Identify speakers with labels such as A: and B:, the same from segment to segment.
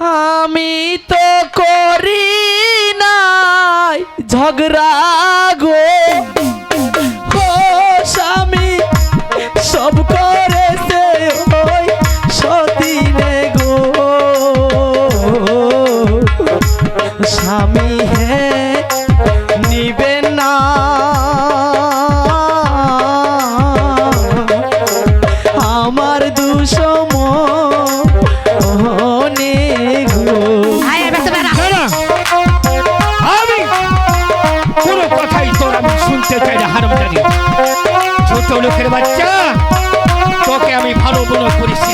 A: আমি তো করি নাই ঝগড়া গো। স্বামী সব গো। স্বামী হে, নিবে না। আমার দুষম অনেক
B: শুনতে চাই জানি ছোট লোকের বাচ্চা তোকে আমি ভালো মনে করেছিলাম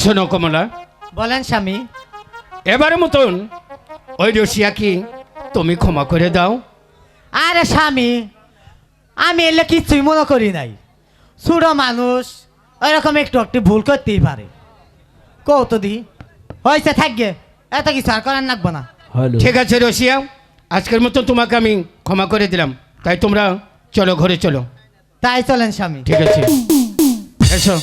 B: শোনো কমলা।
C: বলেন স্বামী।
B: এবারের মতন ওই রসিয়াকে তুমি ক্ষমা করে দাও।
C: আরে স্বামী আমি এলে কিছুই মনে করি নাই। ছোট মানুষ ওইরকম একটু একটু ভুল করতেই পারে। কৌত দি হয়েছে থাকবে এত কিছু আর করার লাগবো না।
B: ঠিক আছে রসিয়া। আজকের মতো তোমাকে আমি ক্ষমা করে দিলাম। তাই তোমরা চলো ঘরে চলো।
C: তাই চলেন স্বামী।
B: ঠিক আছে। এসো।